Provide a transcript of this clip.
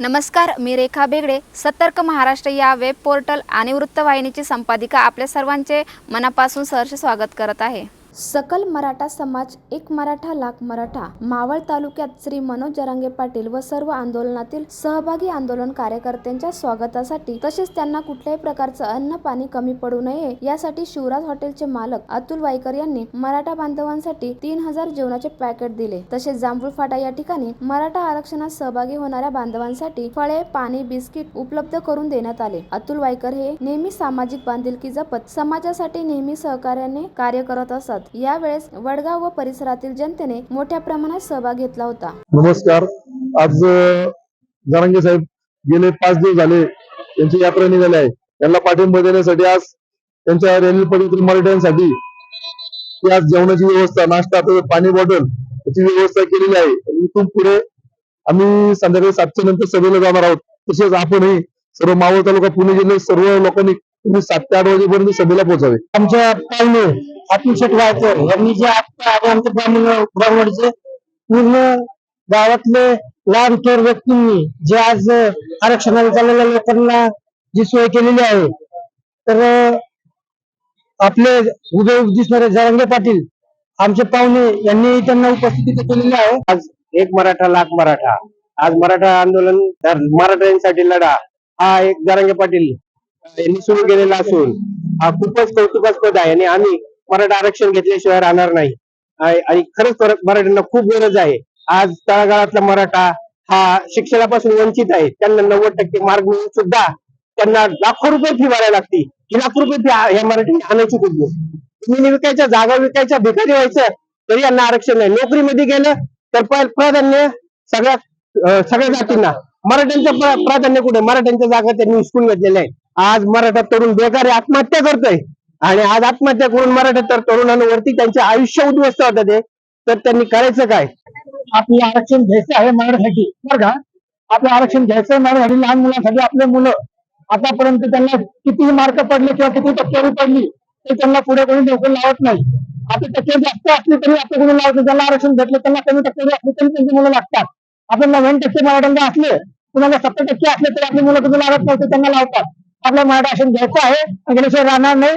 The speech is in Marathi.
नमस्कार मी रेखा बेगडे. सतर्क महाराष्ट्र या वेब पोर्टल आणि वृत्तवाहिनीची संपादिका आपल्या सर्वांचे मनापासून सहर्ष स्वागत करत आहे. सकल मराठा समाज एक मराठा लाख मराठा. मावळ तालुक्यात श्री मनोज जरांगे पाटील व सर्व आंदोलनातील सहभागी आंदोलन कार्यकर्त्यांच्या स्वागतासाठी तसेच त्यांना कुठल्याही प्रकारचं अन्न पाणी कमी पडू नये यासाठी शिवराज हॉटेलचे मालक अतुल वायकर यांनी मराठा बांधवांसाठी तीन हजार जेवणाचे पॅकेट दिले. तसेच जांभूळ फाटा या ठिकाणी मराठा आरक्षणात सहभागी होणाऱ्या बांधवांसाठी फळे पाणी बिस्किट उपलब्ध करून देण्यात आले. अतुल वायकर हे नेहमी सामाजिक बांधिलकी जपत समाजासाठी नेहमी सहकार्याने कार्य करत यावेळेस वडगाव व परिसरातील जनतेने मोठ्या प्रमाणात सहभाग घेतला होता. नमस्कार. आज जरांगे साहेब गेले पाच दिवस झाले. त्यांची यात्रा निघाली आहे. त्यांना पाठिंबा देण्यासाठी आज त्यांच्या रेल्वे मराठ्यांसाठी आज जेवणाची व्यवस्था नाश्ता पाणी बॉटल याची व्यवस्था केलेली आहे. इथून पुढे आम्ही संध्याकाळी सातच्या नंतर सभेला जाणार आहोत. तसेच आपणही सर्व मावळ तालुका पुणे जिल्ह्यात सर्व लोकांनी तुम्ही सात ते आठ वाजेपर्यंत सभेला पोहोचावे. आमच्या पाहुणे अतुल शेटवाळकर यांनी जे आता आमच्या ब्राह्मण ब्राह्मणचे पूर्ण गावातले लहान थोर व्यक्तींनी जे आज आरक्षणाला चाललेल्या लोकांना जी सोय केलेली आहे तर आपले उदय दिसणारे जरांगे पाटील आमचे पाहुणे यांनी त्यांना उपस्थिती केलेली आहे. आज एक मराठा लाख मराठा. आज मराठा आंदोलन मराठ्यांसाठी लढा. हा एक जरांगे पाटील यांनी सुरू केलेला असून हा खूपच कौतुकास्पद आहे. आणि आम्ही मराठा आरक्षण घेतल्याशिवाय राहणार नाही. आणि खरंच मराठ्यांना खूप गरज आहे. आज तळागाळातला मराठा हा शिक्षणापासून वंचित आहे. त्यांना नव्वद टक्के मार्ग मिळून सुद्धा त्यांना लाखो रुपये फी भरायला लागते ही लाखो रुपये फी या मराठी आणायची कुठली? जमिनी विकायच्या जागा विकायच्या भिकारी व्हायचं तरी यांना आरक्षण नाही. नोकरीमध्ये गेलं तर प्राधान्य सगळ्या सगळ्या जातींना. मराठ्यांचं प्राधान्य कुठे? मराठ्यांच्या जागा त्यांनी हिसकून घेतलेल्या आहे आज मराठा तरुण बेकारी आत्महत्या करतोय. आणि आज आत्महत्या करून मराठा तर तरुणांवरती त्यांचे आयुष्य उद्ध्वस्त होत ते. तर त्यांनी करायचं काय? आपलं आरक्षण घ्यायचं आहे मराठीसाठी बरं का? आपलं आरक्षण घ्यायचं आहे मराठ्यासाठी लहान मुलांसाठी आपले मुलं. आतापर्यंत त्यांना कितीही मार्क पडले किंवा किती टक्केवारी पडली ते त्यांना पुढे कोणी नोकरी लावत नाही. आता टक्के जास्त असली तरी आता कोणी लावत त्यांना आरक्षण भेटलं त्यांना कमी टक्केवारी असली तरी त्यांची मुलं लागतात. आपण नव्याण्णव टक्के मराठ्यांना असले कुणाला सत्तर टक्के असले तरी आपली मुलं कधी लागत नव्हते त्यांना लावतात. आपल्या मराठा आरक्षण घ्यायचं आहे आणि गेल्याशिवाय राहणार नाही.